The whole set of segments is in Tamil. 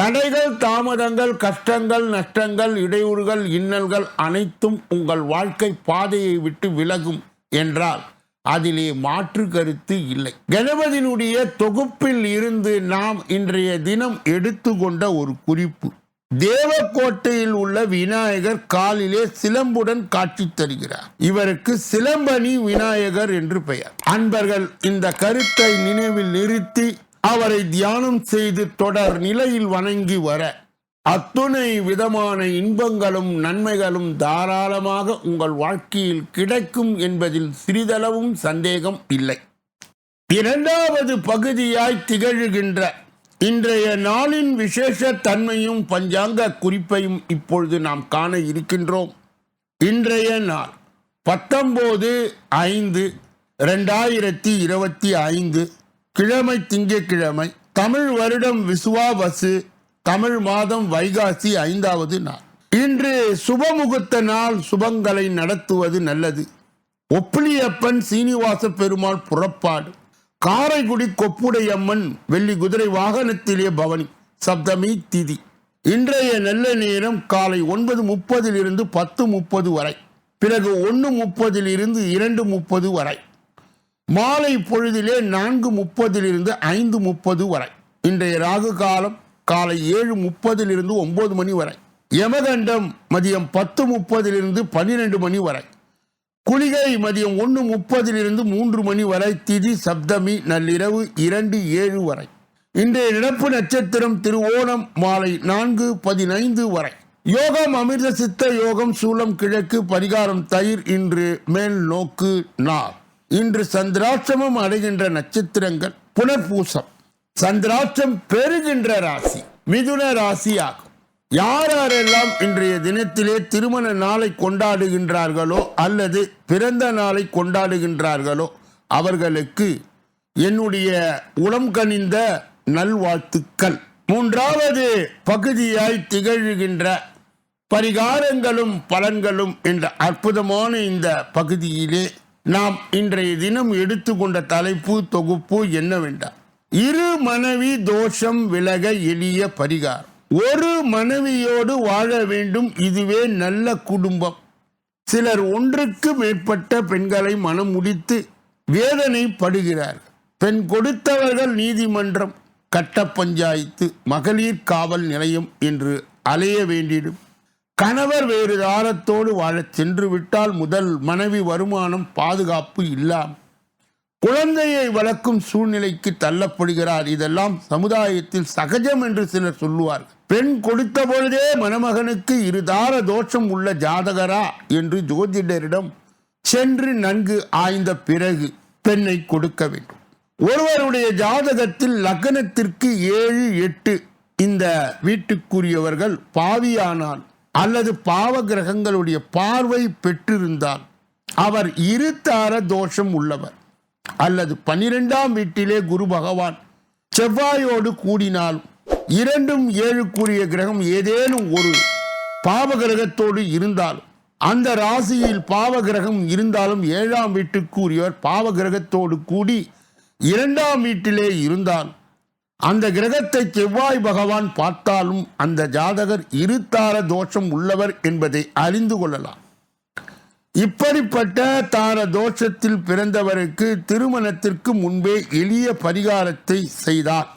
தடைகள் தாமதங்கள் கஷ்டங்கள் நஷ்டங்கள் இடையூறுகள் இன்னல்கள் அனைத்தும் உங்கள் வாழ்க்கை பாதையை விட்டு விலகும் என்றால் அதிலே மாற்று கருத்து இல்லை. கணபதியினுடைய தொகுப்பில் இருந்து நாம் இன்றைய தினம் எடுத்துக்கொண்ட ஒரு குறிப்பு. தேவக்கோட்டையில் உள்ள விநாயகர் காலிலே சிலம்புடன் காட்சி தருகிறார். இவருக்கு சிலம்பணி விநாயகர் என்று பெயர். அன்பர்கள் இந்த கருத்தை நினைவில் நிறுத்தி அவரை தியானம் செய்து தொடர் நிலையில் வணங்கி வர அத்துணை விதமான இன்பங்களும் நன்மைகளும் தாராளமாக உங்கள் வாழ்க்கையில் கிடைக்கும் என்பதில் சிறிதளவும் சந்தேகம் இல்லை. இரண்டாவது பகுதியாய் திகழ்கின்ற இன்றைய நாளின் விசேஷ தன்மையும் பஞ்சாங்க குறிப்பையும் இப்பொழுது நாம் காண இருக்கின்றோம். இன்றைய நாள் பத்தொம்போது ஐந்து ரெண்டாயிரத்தி இருபத்தி ஐந்து கிழமை திங்கட்கிழமை தமிழ் வருடம் விசுவாவசு தமிழ் மாதம் வைகாசி ஐந்தாவது நாள். இன்று சுபமுகூர்த்த நாள் சுபங்களை நடத்துவது நல்லது. ஒப்பிலியப்பன் சீனிவாச பெருமாள் புறப்பாடு. காரைக்குடி கொப்புடையம்மன் வெள்ளி குதிரை வாகனத்திலே பவனி சப்தமி திதி. இன்றைய நல்ல நேரம் காலை ஒன்பது முப்பதிலிருந்து பத்து முப்பது வரை. பிறகு ஒன்று முப்பதிலிருந்து இரண்டு முப்பது வரை. மாலை பொழுதிலே நான்கு முப்பதிலிருந்து ஐந்து முப்பது வரை. இன்றைய ராகு காலம் காலை ஏழு முப்பதிலிருந்து ஒன்பது மணி வரை. யமகண்டம் மதியம் பத்து முப்பதிலிருந்து பன்னிரெண்டு மணி வரை. குளிகை மதியம் ஒன்று முப்பதிலிருந்து மூன்று மணி வரை. திதி சப்தமி நள்ளிரவு இரண்டு ஏழு வரை. இன்றைய நினப்பு நட்சத்திரம் திருவோணம் மாலை நான்கு பதினைந்து வரை. யோகம் அமிர்த சித்த யோகம் சூலம் கிழக்கு பரிகாரம் தயிர் இன்று மேல் நோக்கு நார். இன்று சந்திராட்சமும் அடைகின்ற நட்சத்திரங்கள் புனர்பூசம். சந்திராட்சம் பெறுகின்ற ராசி மிதுன ராசி ஆகும் யார் யாரெல்லாம் இன்றைய தினத்திலே திருமண நாளை கொண்டாடுகின்றார்களோ அல்லது பிறந்த நாளை கொண்டாடுகின்றார்களோ அவர்களுக்கு என்னுடைய உளம் கனிந்த நல்வாழ்த்துக்கள். மூன்றாவது பகுதியாய் திகழ்கின்ற பரிகாரங்களும் பலன்களும் என்ற அற்புதமான இந்த பகுதியிலே நாம் இன்றைய தினம் எடுத்துக்கொண்ட தலைப்பு தொகுப்பு என்னவென்றால் இரு மனைவி தோஷம் விலக எளிய பரிகாரம். ஒரு மனைவியோடு வாழ வேண்டும் இதுவே நல்ல குடும்பம். சிலர் ஒன்றுக்கு மேற்பட்ட பெண்களை மனம் முடித்து வேதனைப்படுகிறார் பெண் கொடுத்தவர்கள் நீதிமன்றம் கட்ட பஞ்சாயத்து மகளிர் காவல் நிலையம் என்று அலைய வேண்டிடும். கணவர் வேறு தாரத்தோடு வாழச் சென்று விட்டால் முதல் மனைவி வருமானம் பாதுகாப்பு இல்லாமல் குழந்தையை வளர்க்கும் சூழ்நிலைக்கு தள்ளப்படுகிறார். இதெல்லாம் சமுதாயத்தில் சகஜம் என்று சிலர் சொல்லுவார் பெண் கொடுத்த பொழுதே மணமகனுக்கு இருதார தோஷம் உள்ள ஜாதகரா என்று ஜோதிடரிடம் சென்று நன்கு ஆய்ந்த பிறகு பெண்ணை கொடுக்க வேண்டும். ஒருவருடைய ஜாதகத்தில் லக்னத்திற்கு ஏழு எட்டு இந்த வீட்டுக்குரியவர்கள் பாவியானால் அல்லது பாவ கிரகங்களுடைய பார்வை பெற்றிருந்தால் அவர் இருத்தார தோஷம் உள்ளவர். அல்லது பனிரெண்டாம் வீட்டிலே குரு பகவான் செவ்வாயோடு கூடினாலும் இரண்டும் ஏழுக்குரிய கிரகம் ஏதேனும் ஒரு பாவ கிரகத்தோடு இருந்தாலும் அந்த ராசியில் பாவ கிரகம் இருந்தாலும் ஏழாம் வீட்டுக்குரியவர் பாவ கிரகத்தோடு கூடி இரண்டாம் வீட்டிலே இருந்தாலும் அந்த கிரகத்தை செவ்வாய் பகவான் பார்த்தாலும் அந்த ஜாதகர் இருத்தார தோஷம் உள்ளவர் என்பதை அறிந்து கொள்ளலாம். இப்படிப்பட்ட தார தோஷத்தில் பிறந்தவருக்கு திருமணத்திற்கு முன்பே எளிய பரிகாரத்தை செய்தால்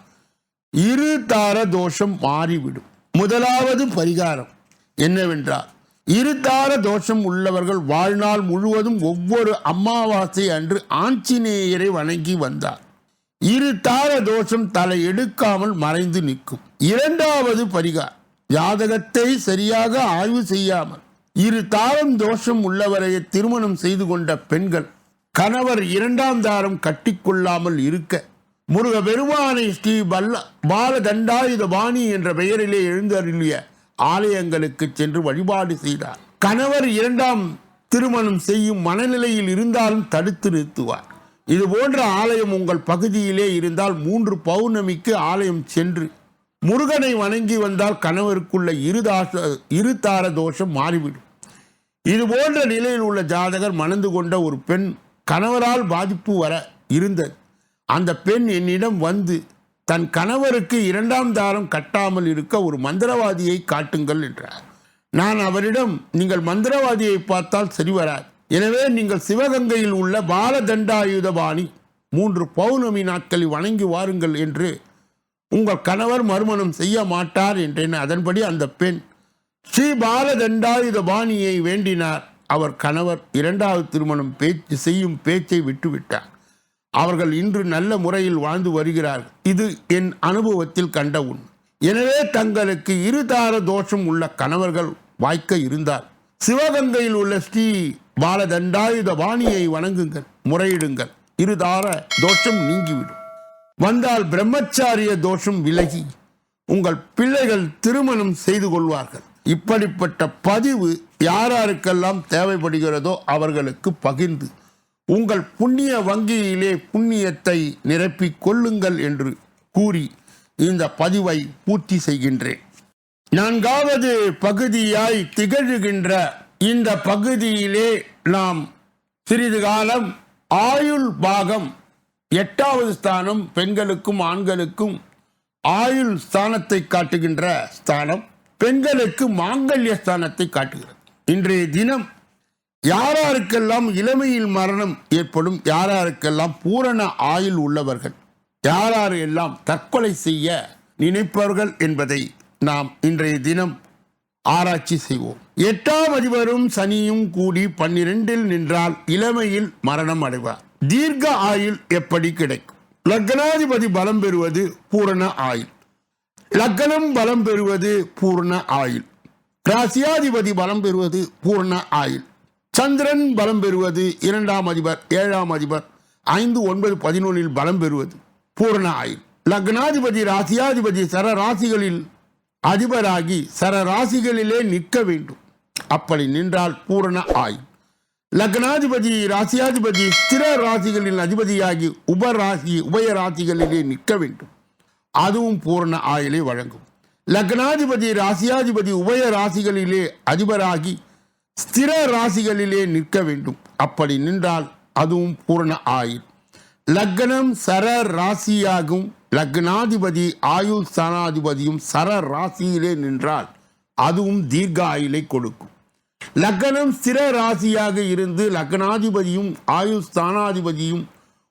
இரு தார தோஷம் மாறிவிடும். முதலாவது பரிகாரம் என்னவென்றால் இருதார தோஷம் உள்ளவர்கள் வாழ்நாள் முழுவதும் ஒவ்வொரு அமாவாசை அன்று ஆஞ்சநேயரை வணங்கி வந்தார். இரு தார தோஷம் தலை எடுக்காமல் மறைந்து நிற்கும். இரண்டாவது பரிகார் ஜாதகத்தை சரியாக ஆய்வு செய்யாமல் இரு தாரம் தோஷம் உள்ளவரையை திருமணம் செய்து கொண்ட பெண்கள் கணவர் இரண்டாம் தாரம் கட்டிக்கொள்ளாமல் இருக்க முருக பெருமானை ஸ்ரீ பல்ல பாலதண்டாயுத பாணி என்ற பெயரிலே எழுந்தருளிய ஆலயங்களுக்கு சென்று வழிபாடு செய்தார். கணவர் இரண்டாம் திருமணம் செய்யும் மனநிலையில் இருந்தாலும் தடுத்து நிறுத்துவார். இது போன்ற ஆலயம் உங்கள் பகுதியிலே இருந்தால் மூன்று பௌர்ணமிக்கு ஆலயம் சென்று முருகனை வணங்கி வந்தால் கணவருக்குள்ள இருதாச இருதார தோஷம் மாறிவிடும். இது போன்ற நிலையில் உள்ள ஜாதகர் மணந்து கொண்ட ஒரு பெண் கணவரால் பாதிப்பு வர இருந்தது. அந்த பெண் என்னிடம் வந்து தன் கணவருக்கு இரண்டாம் தாரம் கட்டாமல் இருக்க ஒரு மந்திரவாதியை காட்டுங்கள் என்றார். நான் அவரிடம் நீங்கள் மந்திரவாதியை பார்த்தால் சரி வராது. எனவே நீங்கள் சிவகங்கையில் உள்ள பாலதண்டாயுதபாணி மூன்று பௌர்ணமி நாட்களில் வணங்கி வாருங்கள் என்று உங்கள் கணவர் மறுமணம் செய்ய மாட்டார் என்றேன். அதன்படி அந்த பெண் ஸ்ரீ பாலதண்டாயுதபாணியை வேண்டினார். அவர் கணவர் இரண்டாவது திருமணம் பேச்சு செய்யும் பேச்சை விட்டுவிட்டார். அவர்கள் இன்று நல்ல முறையில் வாழ்ந்து வருகிறார்கள் இது என் அனுபவத்தில் கண்ட உண்மை எனவே தங்களுக்கு இருதார தோஷம் உள்ள கணவர்கள் வாய்க்க இருந்தால் சிவகங்கையில் உள்ள ஸ்ரீ பாலதண்டாயுத வாணியை வணங்குங்கள் முறையிடுங்கள். இருதார தோஷம் நீங்கிவிடும். வந்தால் பிரம்மச்சாரிய தோஷம் விலகி உங்கள் பிள்ளைகள் திருமணம் செய்து கொள்வார்கள். இப்படிப்பட்ட பதிவு யாராருக்கெல்லாம் தேவைப்படுகிறதோ அவர்களுக்கு பகிர்ந்து உங்கள் புண்ணிய வங்கியிலே புண்ணியத்தை நிரப்பிக் கொள்ளுங்கள் என்று கூறி இந்த பதிவை பூர்த்தி செய்கின்றேன். நான்காவது பகுதியாய் திகழ்கின்ற இந்த பகுதியிலே நாம் சிறிது காலம் ஆயுள் பாகம் எட்டாவது ஸ்தானம் பெண்களுக்கும் ஆண்களுக்கும் ஆயுள் ஸ்தானத்தை காட்டுகின்ற ஸ்தானம் பெண்களுக்கு மாங்கல்ய ஸ்தானத்தை காட்டுகிறது. இன்றைய தினம் யாராருக்கெல்லாம் இளமையில் மரணம் ஏற்படும் யாராருக்கெல்லாம் பூரண ஆயுள் உள்ளவர்கள் யாரார் எல்லாம் தற்கொலை செய்ய நினைப்பவர்கள் என்பதை நாம் இன்றைய தினம் ஆராய்ச்சி செய்வோம். எட்டாம் அதிபரும் சனியும் கூடி பன்னிரெண்டில் நின்றால் இளமையில் மரணம் அடைவார். தீர்க்க ஆயுள் எப்படி கிடைக்கும்? லக்னாதிபதி பலம் பெறுவது பூரண ஆயுள். லக்னம் பலம் பெறுவது பூர்ண ஆயுள். ராசியாதிபதி பலம் பெறுவது பூர்ண ஆயுள். சந்திரன் பலம் பெறுவது இரண்டாம் அதிபர் ஏழாம் அதிபர் ஐந்து ஒன்பது பதினொன்றில் பலம் பெறுவது பூரண ஆயுள். லக்னாதிபதி ராசியாதிபதி சர ராசிகளில் அதிபராகி சர ராசிகளிலே நிற்க வேண்டும். அப்படி நின்றால் பூரண ஆயுள் லக்னாதிபதி ராசியாதிபதி ஸ்திர ராசிகளின் அதிபதியாகி உபராசி உபய ராசிகளிலே நிற்க வேண்டும். அதுவும் பூரண ஆயுளை வழங்கும். லக்னாதிபதி ராசியாதிபதி உபய ராசிகளிலே அதிபராகி ஸ்திர ராசிகளிலே நிற்க வேண்டும். அப்படி நின்றால் அதுவும் பூரண ஆயுள் லக்னம் சர ராசியாகும். லக்னாதிபதி ஆயுள் ஸ்தானாதிபதியும் சர ராசியிலே நின்றால் அதுவும் தீர்க்க ஆயுளை கொடுக்கும். லக்னம் ஸ்திர ராசியாக இருந்து லக்னாதிபதியும் ஆயுள் ஸ்தானாதிபதியும்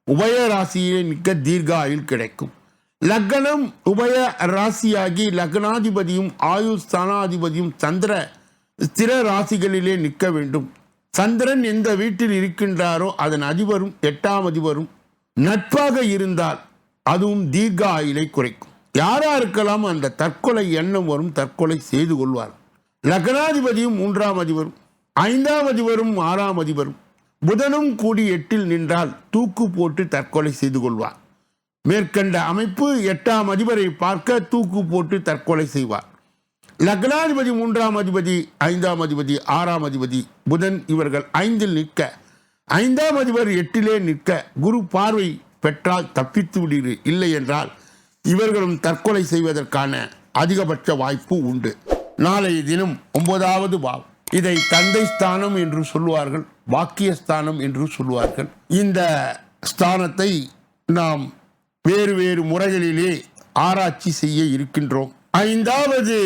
உபய ராசியிலே நிற்க தீர்க்க ஆயுள் கிடைக்கும். லக்னம் உபய ராசியாகி லக்னாதிபதியும் ஆயுள் ஸ்தானாதிபதியும் சந்திர ஸ்திர ராசிகளிலே நிற்க வேண்டும். சந்திரன் எந்த வீட்டில் இருக்கின்றாரோ அதன் அதிபரும் எட்டாம் அதிபரும் நட்பாக இருந்தால் அதுவும் தீர்க்க ஆயுளை குறைக்கும். இருக்கலாம் அந்த தற்கொலை எண்ணம் வரும் தற்கொலை செய்து கொள்வார்? லக்னாதிபதியும் மூன்றாம் அதிபரும் ஐந்தாம் அதிபரும் ஆறாம் அதிபரும் புதனும் கூடி எட்டில் நின்றால் தூக்கு போட்டு தற்கொலை செய்து கொள்வார். மேற்கண்ட அமைப்பு எட்டாம் அதிபரை பார்க்க தூக்கு போட்டு தற்கொலை செய்வார். லக்னாதிபதி மூன்றாம் அதிபதி ஐந்தாம் அதிபதி ஆறாம் அதிபதி புதன் இவர்கள் ஐந்தில் நிற்க ஐந்தாம் அதிபர் எட்டிலே நிற்க குரு பார்வை பெற்றால் தப்பித்து விடுகிறது இல்லை என்றால் இவர்களும் தற்கொலை செய்வதற்கான அதிகபட்ச வாய்ப்பு உண்டு. நாளைய தினம் ஒன்பதாவது பாவம். இதை தந்தை ஸ்தானம் என்று சொல்லுவார்கள் வாக்கியஸ்தானம் என்று சொல்லுவார்கள். இந்த ஸ்தானத்தை நாம் வேறு வேறு முறைகளிலே ஆராய்ச்சி செய்ய இருக்கின்றோம். ஐந்தாவது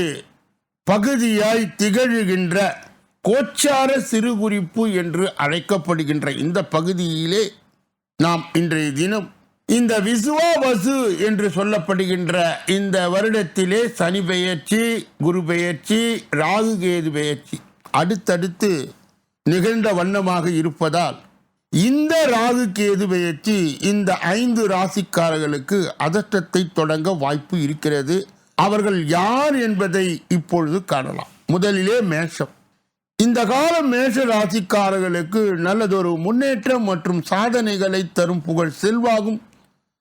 பகுதியாய் திகழ்கின்ற கோச்சார சிறுகுறிப்பு என்று அழைக்கப்படுகின்ற இந்த பகுதியிலே நாம் இன்றைய தினம் இந்த விசுவாவசு என்று சொல்லப்படுகின்ற இந்த வருடத்திலே சனி பெயர்ச்சி குரு பெயர்ச்சி ராகு கேது பெயர்ச்சி அடுத்தடுத்து நிகழ்ந்த வண்ணமாக இருப்பதால் இந்த ராகு கேது பெயர்ச்சி இந்த ஐந்து ராசிக்காரர்களுக்கு அதட்டத்தை தொடங்க வாய்ப்பு இருக்கிறது. அவர்கள் யார் என்பதை இப்பொழுது காணலாம். முதலிலே மேஷம். இந்த கால மேஷ ராசிக்காரர்களுக்கு நல்லதொரு முன்னேற்றம் மற்றும் சாதனைகளை தரும் புகழ் செல்வாகும்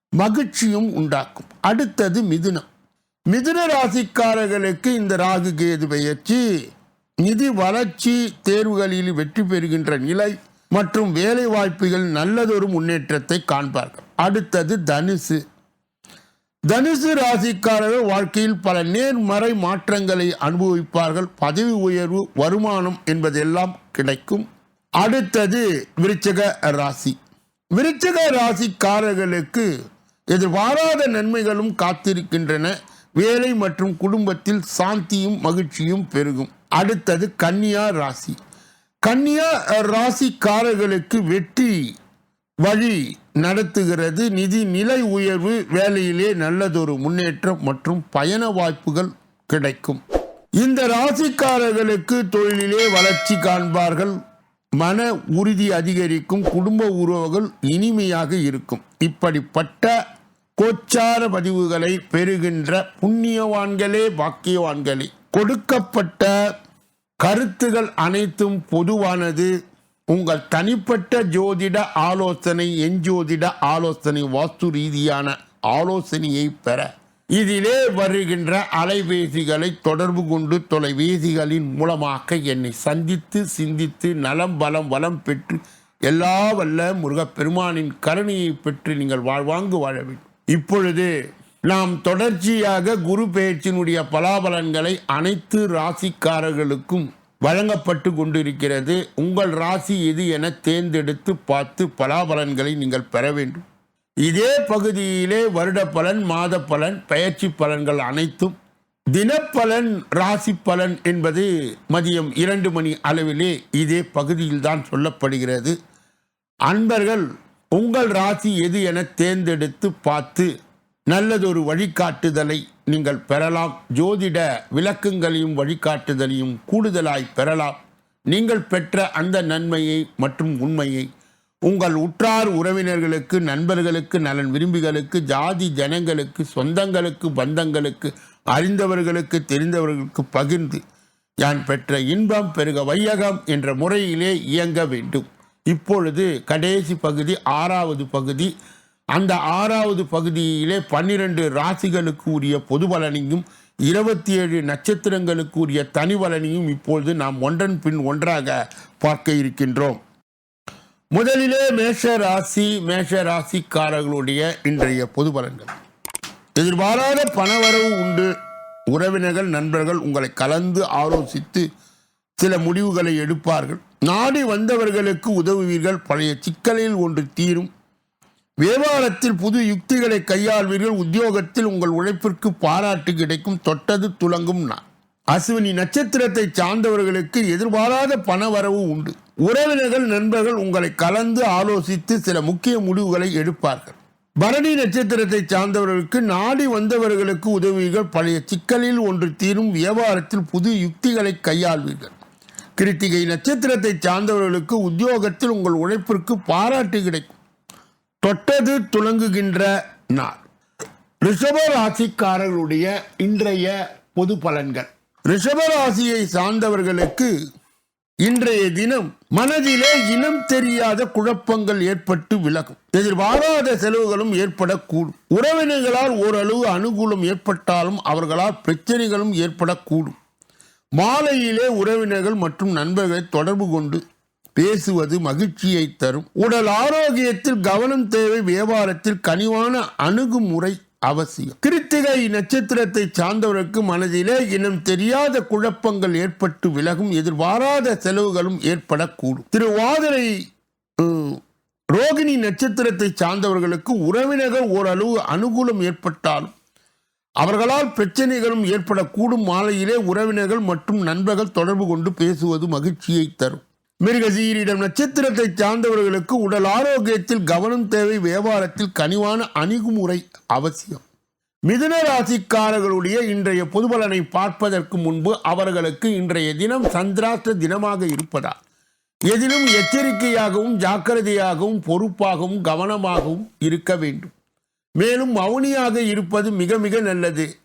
மகிழ்ச்சியும் உண்டாக்கும். அடுத்தது மிதுனம். மிதுன ராசிக்காரர்களுக்கு இந்த ராகு கேது பெயர்ச்சி நிதி வளர்ச்சி தேர்வுகளில் வெற்றி பெறுகின்ற நிலை மற்றும் வேலை வாய்ப்புகள் நல்லதொரு முன்னேற்றத்தை காண்பார்கள். அடுத்தது தனுசு. தனுசு ராசிக்காரர்கள் வாழ்க்கையில் பல நேர்மறை மாற்றங்களை அனுபவிப்பார்கள். பதவி உயர்வு வருமானம் என்பதெல்லாம் கிடைக்கும். அடுத்தது விருச்சக ராசி. விருச்சக ராசிக்காரர்களுக்கு எதிர்பாராத நன்மைகளும் காத்திருக்கின்றன. வேலை மற்றும் குடும்பத்தில் சாந்தியும் மகிழ்ச்சியும் பெருகும். அடுத்தது கன்னியா ராசி. கன்னியா ராசிக்காரர்களுக்கு வெற்றி வழி நடத்துகிறது. நிதி நிலை உயர்வு வேலையிலே நல்லதொரு முன்னேற்றம் மற்றும் பயண வாய்ப்புகள் கிடைக்கும். இந்த ராசிக்காரர்களுக்கு தொழிலிலே வளர்ச்சி காண்பார்கள். மன உறுதி அதிகரிக்கும். குடும்ப உறவுகள் இனிமையாக இருக்கும். இப்படிப்பட்ட கோச்சார பதிவுகளை பெறுகின்ற புண்ணியவான்களே பாக்கியவான்களே. கொடுக்கப்பட்ட கருத்துகள் அனைத்தும் பொதுவானது. உங்கள் தனிப்பட்ட ஜோதிட ஆலோசனை எஞ்சோதிட ஆலோசனை வாஸ்து ரீதியான ஆலோசனையை பெற. இதிலே வருகின்ற அலைபேசிகளை தொடர்பு கொண்டு தொலைபேசிகளின் மூலமாக என்னை சந்தித்து சிந்தித்து நலம் பலம் வளம் பெற்று எல்லா வல்ல முருகப்பெருமானின் கருணையை பெற்று நீங்கள் வாழ்வாங்கு வாழ வேண்டும். இப்பொழுது நாம் தொடர்ச்சியாக குரு பெயர்ச்சியினுடைய பலாபலன்களை அனைத்து ராசிக்காரர்களுக்கும் வழங்கப்பட்டு கொண்டிருக்கிறது. உங்கள் ராசி எது என தேர்ந்தெடுத்து பார்த்து பலாபலன்களை நீங்கள் பெற வேண்டும். இதே பகுதியிலே வருட பலன் மாத பலன் பயிற்சி பலன்கள் அனைத்தும் தினப்பலன் ராசி பலன் என்பது மதியம் இரண்டு மணி அளவிலே இதே பகுதியில்தான் சொல்லப்படுகிறது. அன்பர்கள் உங்கள் ராசி எது என தேர்ந்தெடுத்து பார்த்து நல்லதொரு வழிகாட்டுதலை நீங்கள் பெறலாம். ஜோதிட விளக்கங்களையும் வழிகாட்டுதலையும் கூடுதலாய் பெறலாம். நீங்கள் பெற்ற அந்த நன்மையை மற்றும் உண்மையை உங்கள் உற்றார் உறவினர்களுக்கு நண்பர்களுக்கு நலன் விரும்பிகளுக்கு ஜாதி ஜனங்களுக்கு சொந்தங்களுக்கு பந்தங்களுக்கு அறிந்தவர்களுக்கு தெரிந்தவர்களுக்கு பகிர்ந்து யான் பெற்ற இன்பம் பெருக வையகம் என்ற முறையிலே இயங்க வேண்டும். இப்பொழுது கடைசி பகுதி ஆறாவது பகுதி அந்த ஆறாவது பகுதியிலே பன்னிரண்டு ராசிகளுக்கு உரிய பொது பலனையும் இருபத்தி ஏழு நட்சத்திரங்களுக்கு உரிய தனி பலனையும் இப்பொழுது நாம் ஒன்றன் பின் ஒன்றாக பார்க்க இருக்கின்றோம். முதலிலே மேஷ ராசி மேஷ ராசிக்காரர்களுடைய இன்றைய பொது பலன்கள். எதிர்பாராத பணவரவு உண்டு. உறவினர்கள் நண்பர்கள் உங்களை கலந்து ஆலோசித்து சில முடிவுகளை எடுப்பார்கள். நாடி வந்தவர்களுக்கு உதவுவீர்கள். பழைய சிக்கலில் ஒன்று தீரும். வியாபாரத்தில் புது யுக்திகளை கையாள்வீர்கள் உத்தியோகத்தில் உங்கள் உழைப்பிற்கு பாராட்டு கிடைக்கும் தொட்டது துலங்கும் நான் அஸ்வினி நட்சத்திரத்தை சார்ந்தவர்களுக்கு எதிர்பாராத பண வரவு உண்டு. உறவினர்கள் நண்பர்கள் உங்களை கலந்து ஆலோசித்து சில முக்கிய முடிவுகளை எடுப்பார்கள். பரணி நட்சத்திரத்தை சார்ந்தவர்களுக்கு நாடி வந்தவர்களுக்கு உதவிகள் பழைய சிக்கலில் ஒன்று தீரும் வியாபாரத்தில் புது யுக்திகளை கையாள்வீர்கள். கிருத்திகை நட்சத்திரத்தை சார்ந்தவர்களுக்கு உத்தியோகத்தில் உங்கள் உழைப்பிற்கு பாராட்டு கிடைக்கும். தொட்டது துளங்குகின்ற நாள். ரிஷப ராசிக்காரர்களுடைய இன்றைய பொது பலன்கள். ரிஷப ராசியை சார்ந்தவர்களுக்கு இன்றைய தினம் மனதிலே இனம் தெரியாத குழப்பங்கள் ஏற்பட்டு விலகும். எதிர்பாராத செலவுகளும் ஏற்படக்கூடும். உறவினர்களால் ஓரளவு அனுகூலம் ஏற்பட்டாலும் அவர்களால் பிரச்சனைகளும் ஏற்படக்கூடும். மாலையிலே உறவினர்கள் மற்றும் நண்பர்களை தொடர்பு கொண்டு பேசுவது மகிழ்ச்சியை தரும். உடல் ஆரோக்கியத்தில் கவனம் தேவை வியாபாரத்தில் கனிவான அணுகுமுறை அவசியம். கிருத்திகை நட்சத்திரத்தை சார்ந்தவருக்கு மனதிலே இனம் தெரியாத குழப்பங்கள் ஏற்பட்டு விலகும் எதிர்பாராத செலவுகளும் ஏற்படக்கூடும். திருவாதிரை ரோகிணி நட்சத்திரத்தை சார்ந்தவர்களுக்கு உறவினர்கள் ஓரளவு அனுகூலம் ஏற்பட்டாலும் அவர்களால் பிரச்சனைகளும் ஏற்படக்கூடும். மாலையிலே உறவினர்கள் மற்றும் நண்பர்கள் தொடர்பு கொண்டு பேசுவது மகிழ்ச்சியை தரும். மிருகசீரிடம் நட்சத்திரத்தை சார்ந்தவர்களுக்கு உடல் ஆரோக்கியத்தில் கவனம் தேவை வியாபாரத்தில் கனிவான அணுகுமுறை அவசியம். மிதுன ராசிக்காரர்களுடைய இன்றைய பொதுபலனை பார்ப்பதற்கு முன்பு அவர்களுக்கு இன்றைய தினம் சந்திராஷ்ட தினமாக இருப்பதால் எதிலும் எச்சரிக்கையாகவும் ஜாக்கிரதையாகவும் பொறுப்பாகவும் கவனமாகவும் இருக்க வேண்டும். மேலும் மௌனியாக இருப்பது மிக மிக நல்லது.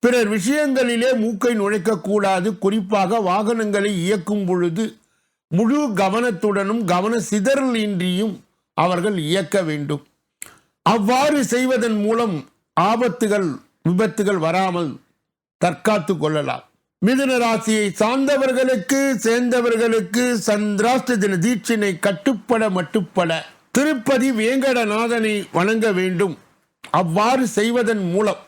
பிறர் விஷயங்களிலே மூக்கை நுழைக்கக்கூடாது. குறிப்பாக வாகனங்களை இயக்கும் பொழுது முழு கவனத்துடனும் கவன சிதறல் இன்றியும் அவர்கள் இயக்க வேண்டும். அவ்வாறு செய்வதன் மூலம் ஆபத்துகள் விபத்துகள் வராமல் தற்காத்து கொள்ளலாம். மிதுன ராசியை சார்ந்தவர்களுக்கு சேர்ந்தவர்களுக்கு சந்திராஷ்ட தின தீட்சினை கட்டுப்பட மட்டுப்பட திருப்பதி வேங்கடநாதனை வணங்க வேண்டும். அவ்வாறு செய்வதன் மூலம்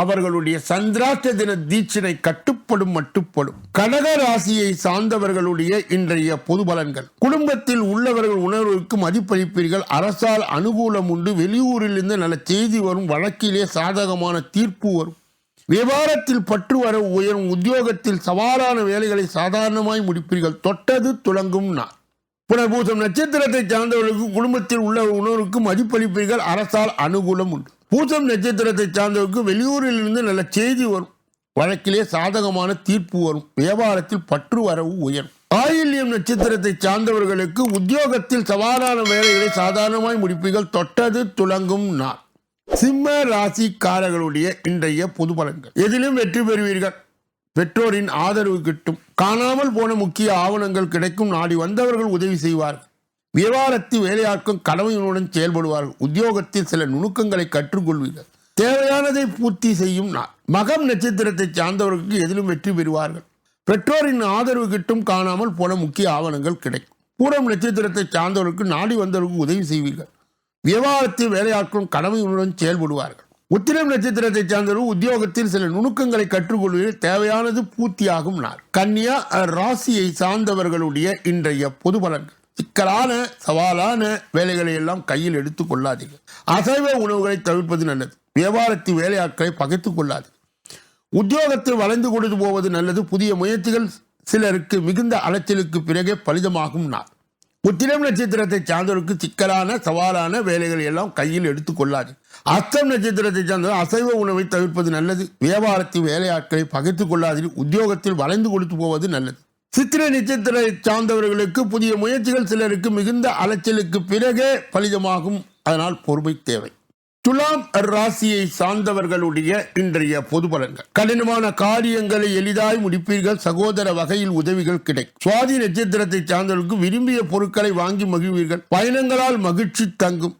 அவர்களுடைய சந்திராத்த தின தீட்சினை கட்டுப்படும் மட்டுப்படும். கடக ராசியை சார்ந்தவர்களுடைய இன்றைய பொது பலன்கள். குடும்பத்தில் உள்ளவர்கள் உணர்வுக்கு மதிப்பளிப்பீர்கள். அரசால் அனுகூலம் உண்டு. வெளியூரிலிருந்து நல்ல செய்தி வரும். வழக்கிலே சாதகமான தீர்ப்பு வரும். விவகாரத்தில் பற்று வர உயரும். உத்தியோகத்தில் சவாலான வேலைகளை சாதாரணமாய் முடிப்பீர்கள். தொட்டது துளங்கும் நான் புனர்பூசம் நட்சத்திரத்தை சார்ந்தவர்களுக்கு குடும்பத்தில் உள்ள உணர்வுக்கு மதிப்பளிப்பீர்கள். அரசால் அனுகூலம் உண்டு. பூசம் நட்சத்திரத்தை சார்ந்தவருக்கு வெளியூரிலிருந்து நல்ல செய்தி வரும். வழக்கிலே சாதகமான தீர்ப்பு வரும். வியாபாரத்தில் பற்று வரவு உயரும். ஆயில்யம் நட்சத்திரத்தை சார்ந்தவர்களுக்கு உத்தியோகத்தில் சவாலான வேலைகளை சாதாரணமாய் முடிப்பீர்கள். தொட்டது துளங்கும் நாள். சிம்ம ராசிக்காரர்களுடைய இன்றைய பொது பலன்கள். எதிலும் வெற்றி பெறுவீர்கள். பெற்றோரின் ஆதரவு கிட்டும். காணாமல் போன முக்கிய ஆவணங்கள் கிடைக்கும். நாடி வந்தவர்கள் உதவி செய்வார்கள். வியாபாரத்தில் வேலையாட்கும் கடமையுடன் செயல்படுவார்கள். உத்தியோகத்தில் சில நுணுக்கங்களை கற்றுக்கொள்வீர்கள். தேவையானதை பூர்த்தி செய்யும் நாள் மகம் நட்சத்திரத்தை சார்ந்தவர்களுக்கு எதிலும் வெற்றி பெறுவார்கள். பெற்றோரின் ஆதரவு கிட்டும் காணாமல் போன முக்கிய ஆவணங்கள் கிடைக்கும். பூரம் நட்சத்திரத்தை சார்ந்தவர்களுக்கு நாடி வந்தவர்களுக்கு உதவி செய்வீர்கள். வியாபாரத்தில் வேலையாட்களும் கடமையுடன் செயல்படுவார்கள். உத்திரம் நட்சத்திரத்தை சார்ந்தவர்கள் உத்தியோகத்தில் சில நுணுக்கங்களை கற்றுக்கொள்வதில் தேவையானது பூர்த்தியாகும் நாள். கன்னியா ராசியை சார்ந்தவர்களுடைய இன்றைய பொது பலன்கள். சிக்கலான சவாலான வேலைகளை எல்லாம் கையில் எடுத்துக் கொள்ளாதீர்கள் அசைவ உணவுகளை தவிர்ப்பது நல்லது. வியாபாரத்தில் வேலையாட்களை பகைத்துக் கொள்ளாது உத்தியோகத்தில் வளைந்து கொடுத்து போவது நல்லது. புதிய முயற்சிகள் சிலருக்கு மிகுந்த அலைச்சலுக்கு பிறகே பலிதமாகும் நாள். உத்திரம் நட்சத்திரத்தை சார்ந்தவருக்கு சிக்கலான சவாலான வேலைகளை எல்லாம் கையில் எடுத்துக் கொள்ளாது அஸ்தம் நட்சத்திரத்தை சார்ந்தவர் அசைவ உணவை தவிர்ப்பது நல்லது. வியாபாரத்தில் வேலையாட்களை பகைத்துக் கொள்ளாதீர்கள் உத்தியோகத்தில் வளைந்து கொடுத்து போவது நல்லது. சித்திரை நட்சத்திரத்தை சார்ந்தவர்களுக்கு புதிய முயற்சிகள் சிலருக்கு மிகுந்த அலைச்சலுக்கு பிறகே பலிதமாகும். அதனால் பொறுமை தேவை. துலாம் ராசியை சார்ந்தவர்களுடைய இன்றைய பொது பலன்கள். கடினமான காரியங்களை எளிதாய் முடிப்பீர்கள். சகோதர வகையில் உதவிகள் கிடைக்கும். சுவாதி நட்சத்திரத்தை சார்ந்தவர்களுக்கு விரும்பிய பொருட்களை வாங்கி மகிழ்வீர்கள். பயணங்களால் மகிழ்ச்சி தங்கும்.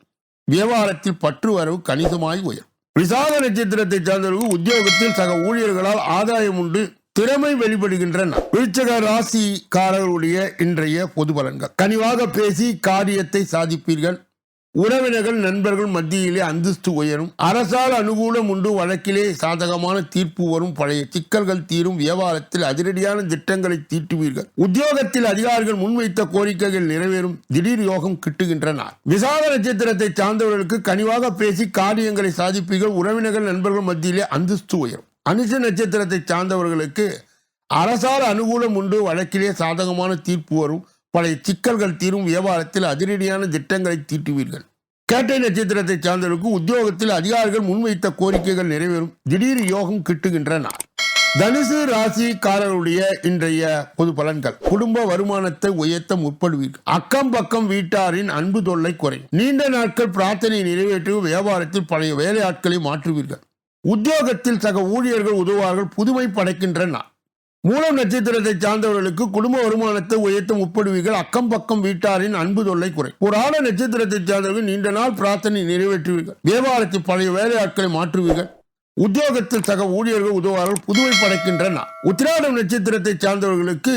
வியாபாரத்தில் பற்று வரவு கணிசமாய் உயரும். விசாக நட்சத்திரத்தை சார்ந்தவர்களுக்கு உத்தியோகத்தில் சக ஊழியர்களால் ஆதாயம் உண்டு. திறமை வெளிப்படுகின்றன. விருச்சக ராசிக்காரர்களுடைய இன்றைய பொது பலன்கள். கனிவாக பேசி காரியத்தை சாதிப்பீர்கள். உறவினர்கள் நண்பர்கள் மத்தியிலே அந்தஸ்து உயரும். அரசால் அனுகூலம் உண்டு. வழக்கிலே சாதகமான தீர்ப்பு வரும். பழைய சிக்கல்கள் தீரும். வியாபாரத்தில் அதிரடியான திட்டங்களை தீட்டுவீர்கள். உத்தியோகத்தில் அதிகாரிகள் முன்வைத்த கோரிக்கைகள் நிறைவேறும். திடீர் யோகம் கிட்டுகின்றன. விசாக நட்சத்திரத்தை சார்ந்தவர்களுக்கு கனிவாக பேசி காரியங்களை சாதிப்பீர்கள். உறவினர்கள் நண்பர்கள் மத்தியிலே அந்தஸ்து உயரும். அனுஷ நட்சத்திரத்தை சார்ந்தவர்களுக்கு அரசால் அனுகூலம் உண்டு. வழக்கிலே சாதகமான தீர்ப்பு வரும். பழைய சிக்கல்கள் தீரும். வியாபாரத்தில் அதிரடியான திட்டங்களை தீட்டுவீர்கள். கேட்டை நட்சத்திரத்தை சார்ந்தவர்களுக்கு உத்தியோகத்தில் அதிகாரிகள் முன்வைத்த கோரிக்கைகள் நிறைவேறும். திடீர் யோகம் கிட்டுகின்றன தனுசு ராசிக்காரர்களுடைய இன்றைய பொது பலன்கள். குடும்ப வருமானத்தை உயர்த்த முற்படுவீர்கள். அக்கம் பக்கம் வீட்டாரின் அன்பு தொல்லை குறையும். நீண்ட நாட்கள் பிரார்த்தனை நிறைவேற்றி வியாபாரத்தில் பழைய வேலையாட்களை மாற்றுவீர்கள். உத்தியோகத்தில் சக ஊழியர்கள் உதவுவார்கள் புதுமை படைக்கின்றன. மூலம் நட்சத்திரத்தை சார்ந்தவர்களுக்கு குடும்ப வருமானத்தை உயர்த்தும் முப்படுவீர்கள் அக்கம் பக்கம் வீட்டாரின் அன்பு தொல்லை குறை. ஒரு ஆட நட்சத்திரத்தை சார்ந்தவர்கள் நீண்ட நாள் பிரார்த்தனை நிறைவேற்றுவீர்கள். வியாபாரத்தில் பழைய வேலையாட்களை மாற்றுவீர்கள். உத்தியோகத்தில் சக ஊழியர்கள் உதவார்கள் புதுமை படைக்கின்றன. உத்திராடம் நட்சத்திரத்தை சார்ந்தவர்களுக்கு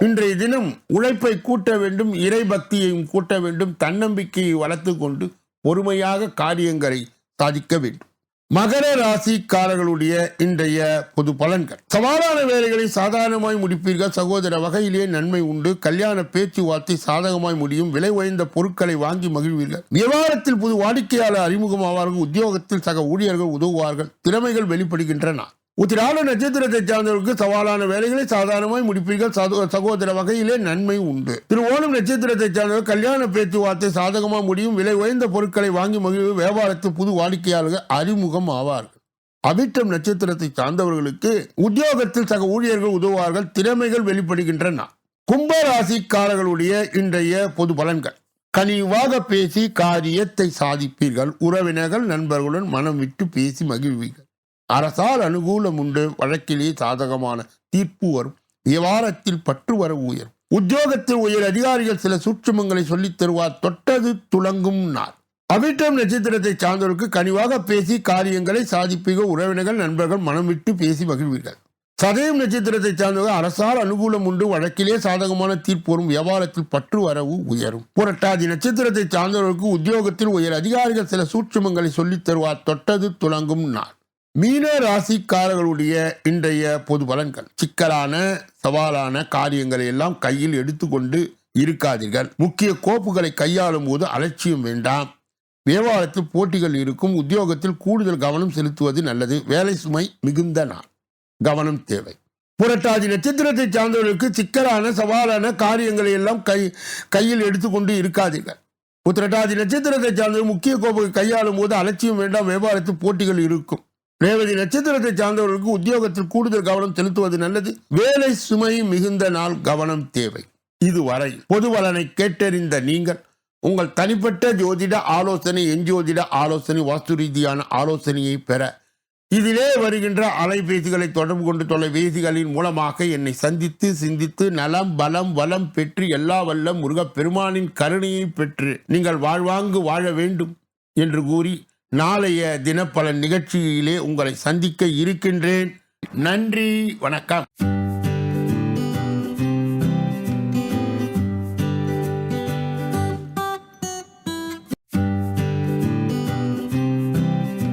இன்றைய தினம் உழைப்பை கூட்ட வேண்டும் இறை பக்தியையும் கூட்ட வேண்டும் தன்னம்பிக்கையை வளர்த்து கொண்டு பொறுமையாக காரியங்களை சாதிக்க வேண்டும். மகர ராசிக்காரர்களுடைய இன்றைய பொது பலன்கள். சவாலான வேலைகளை சாதாரணமாய் முடிப்பீர்கள். சகோதர வகையிலே நன்மை உண்டு. கல்யாண பேச்சுவார்த்தை சாதகமாய் முடியும். விலை உயர்ந்த பொருட்களை வாங்கி மகிழ்வீர்கள். வியாபாரத்தில் புது வாடிக்கையாளர் அறிமுகமாவார்கள். உத்தியோகத்தில் சக ஊழியர்கள் உதவுவார்கள். திறமைகள் வெளிப்படுகின்றன. உத்திராட நட்சத்திரத்தை சார்ந்தவர்களுக்கு சவாலான வேலைகளை சாதாரணமாய் முடிப்பீர்கள். சகோ- சகோதர வகையிலே நன்மை உண்டு. திரு ஓணம் நட்சத்திரத்தை சார்ந்தவர் கல்யாண பேச்சுவார்த்தை சாதகமாக முடியும். விலை உயர்ந்த பொருட்களை வாங்கி மகிழ்வு வியாபாரத்து புது வாடிக்கையாளர்கள் அறிமுகம் ஆவார்கள். அவிட்டம் நட்சத்திரத்தை சார்ந்தவர்களுக்கு உத்தியோகத்தில் சக ஊழியர்கள் உதவுவார்கள். திறமைகள் வெளிப்படுகின்றன. கும்பராசிக்காரர்களுடைய இன்றைய பொது பலன்கள். கனிவாக பேசி காரியத்தை சாதிப்பீர்கள். உறவினர்கள் நண்பர்களுடன் மனம் விட்டு பேசி மகிழ்வீர்கள். அரசால் அனுகூலம் உண்டு. வழக்கிலே சாதகமான தீர்ப்பு வரும். வியாபாரத்தில் பற்று வர உயரும். உத்தியோகத்தில் உயர் அதிகாரிகள் சில சூட்சுமங்களை சொல்லித் தருவார். தொட்டது துளங்கும் நாள். அவிட்டம் நட்சத்திரத்தை சார்ந்தவருக்கு கனிவாக பேசி காரியங்களை சாதிப்பீர்கள். உறவினர்கள் நண்பர்கள் மனம் விட்டு பேசி மகிழ்வீர்கள். சதயம் நட்சத்திரத்தை சார்ந்தவர்கள் அரசால் அனுகூலம் உண்டு. வழக்கிலே சாதகமான தீர்ப்பு வரும். வியாபாரத்தில் பற்று வரவு உயரும். புரட்டாதி நட்சத்திரத்தை சார்ந்தவர்களுக்கு உத்தியோகத்தில் உயர் அதிகாரிகள் சில சூட்சுமங்களை சொல்லித் தருவார். தொட்டது துளங்கும் நாள். மீன ராசிக்காரர்களுடைய இன்றைய பொது பலன்கள். சிக்கலான சவாலான காரியங்களை எல்லாம் கையில் எடுத்துக்கொண்டு இருக்காதீர்கள். முக்கிய கோப்புகளை கையாளும் போது அலட்சியம் வேண்டாம். வியாபாரத்தில் போட்டிகள் இருக்கும். உத்தியோகத்தில் கூடுதல் கவனம் செலுத்துவது நல்லது. வேலை சுமை மிகுந்த நாள். கவனம் தேவை. புரட்டாதி நட்சத்திரத்தை சார்ந்தவர்களுக்கு சிக்கலான சவாலான காரியங்களை எல்லாம் கை கையில் எடுத்துக்கொண்டு இருக்காதீர்கள். உத்திரட்டாதி நட்சத்திரத்தை சார்ந்தவர்கள் முக்கிய கோப்புகளை கையாளும் போது அலட்சியம் வேண்டாம். வியாபாரத்தில் போட்டிகள் இருக்கும். ரேவதி நட்சத்திரத்தை சார்ந்தவர்களுக்கு உத்தியோகத்தில் கூடுதல் கவனம் செலுத்துவது நல்லது. வேலை சுமை மிகுந்த நாள் கவனம் தேவை. இதுவரை பொதுவலனை கேட்டறிந்த நீங்கள் உங்கள் தனிப்பட்ட ஜோதிட ஆலோசனை எஞ்சோதிட ஆலோசனை வாஸ்து ரீதியான ஆலோசனையை பெற இதிலே வருகின்ற அலைபேசிகளை தொடர்பு கொண்டு தொலைபேசிகளின் மூலமாக என்னை சந்தித்து சிந்தித்து நலம் பலம் வளம் பெற்று எல்லா வல்லம் முருகப் பெருமானின் கருணையை பெற்று நீங்கள் வாழ்வாங்கு வாழ வேண்டும் என்று கூறி நாளைய தினப்பலன் நிகழ்ச்சியிலே உங்களை சந்திக்க இருக்கின்றேன். நன்றி வணக்கம்.